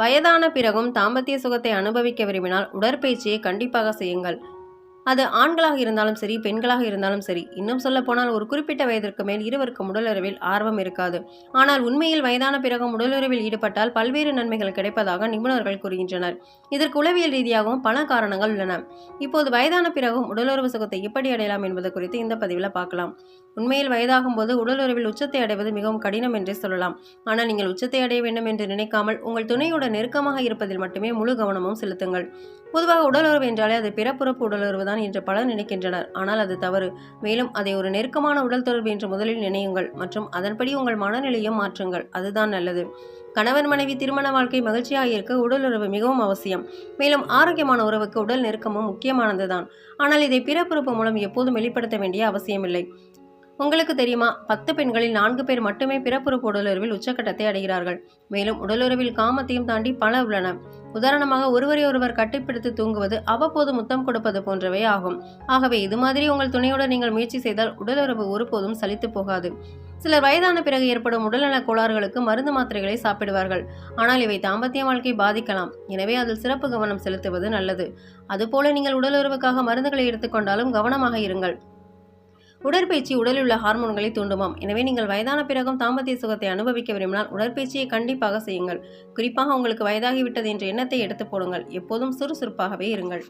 வயதான பிறகும் தாம்பத்திய சுகத்தை அனுபவிக்க விரும்பினால் உடற்பயிற்சியை கண்டிப்பாக செய்யுங்கள். அது ஆண்களாக இருந்தாலும் சரி பெண்களாக இருந்தாலும் சரி இன்னும் சொல்ல போனால் ஒரு குறிப்பிட்ட வயதிற்கு மேல் இருவருக்கும் உடலுறவில் ஆர்வம் இருக்காது. ஆனால் உண்மையில் வயதான பிறகும் உடலுறவில் ஈடுபட்டால் பல்வேறு நன்மைகள் கிடைப்பதாக நிபுணர்கள் கூறுகின்றனர். இதற்கு உளவியல் ரீதியாகவும் பல காரணங்கள் உள்ளன. இப்போது வயதான பிறகும் உடலுறவு சுகத்தை எப்படி அடையலாம் என்பது குறித்து இந்த பதிவில் பார்க்கலாம். உண்மையில் வயதாகும் போது உடலுறவில் உச்சத்தை அடைவது மிகவும் கடினம் என்றே சொல்லலாம். ஆனால் நீங்கள் உச்சத்தை அடைய வேண்டும் என்று நினைக்காமல் உங்கள் துணையுடன் நெருக்கமாக இருப்பதில் மட்டுமே முழு கவனமும் செலுத்துங்கள். பொதுவாக உடலுறவு என்றாலே அது பிறப்புறப்பு உடலுறவு தான் என்று பலர் நினைக்கின்றனர். ஆனால் அது தவறு. மேலும் அதை ஒரு நெருக்கமான உடல் தொடர்பு என்று முதலில் நினையுங்கள் மற்றும் அதன்படி உங்கள் மனநிலையும் மாற்றுங்கள். அதுதான் நல்லது. கணவன் மனைவி திருமண வாழ்க்கை மகிழ்ச்சியாக இருக்க உடலுறவு மிகவும் அவசியம். மேலும் ஆரோக்கியமான உறவுக்கு உடல் நெருக்கமும் முக்கியமானதுதான். ஆனால் இதை பிறப்புறுப்பு மூலம் எப்போதும் வெளிப்படுத்த வேண்டிய அவசியமில்லை. உங்களுக்கு தெரியுமா? பத்து பெண்களில் நான்கு பேர் மட்டுமே பிறப்புறுப்பு உடலுறவில் உச்சக்கட்டத்தை அடைகிறார்கள். மேலும் உடலுறவில் காமத்தையும் தாண்டி பல உள்ளன. உதாரணமாக ஒருவரை ஒருவர் கட்டிப்பிடித்து தூங்குவது அவ்வப்போது முத்தம் கொடுப்பது போன்றவை ஆகும். ஆகவே இது மாதிரி உங்கள் துணையுடன் நீங்கள் முயற்சி செய்தால் உடலுறவு ஒருபோதும் சலித்து போகாது. சிலர் வயதான பிறகு ஏற்படும் உடல்நல கோளாறுகளுக்கு மருந்து மாத்திரைகளை சாப்பிடுவார்கள். ஆனால் இவை தாம்பத்திய வாழ்க்கை பாதிக்கலாம். எனவே அதில் சிறப்பு கவனம் செலுத்துவது நல்லது. அதுபோல நீங்கள் உடலுறவுக்காக மருந்துகளை எடுத்துக்கொண்டாலும் கவனமாக இருங்கள். உடற்பயிற்சி உடலில் உள்ள ஹார்மோன்களை தூண்டுமாம். எனவே நீங்கள் வயதான பிறகும் தாம்பத்திய சுகத்தை அனுபவிக்க விரும்பினால் உடற்பயிற்சியை கண்டிப்பாக செய்யுங்கள். குறிப்பாக உங்களுக்கு வயதாகிவிட்டது என்ற எண்ணத்தை எடுத்து போடுங்கள். எப்போதும் சுறுசுறுப்பாகவே இருங்கள்.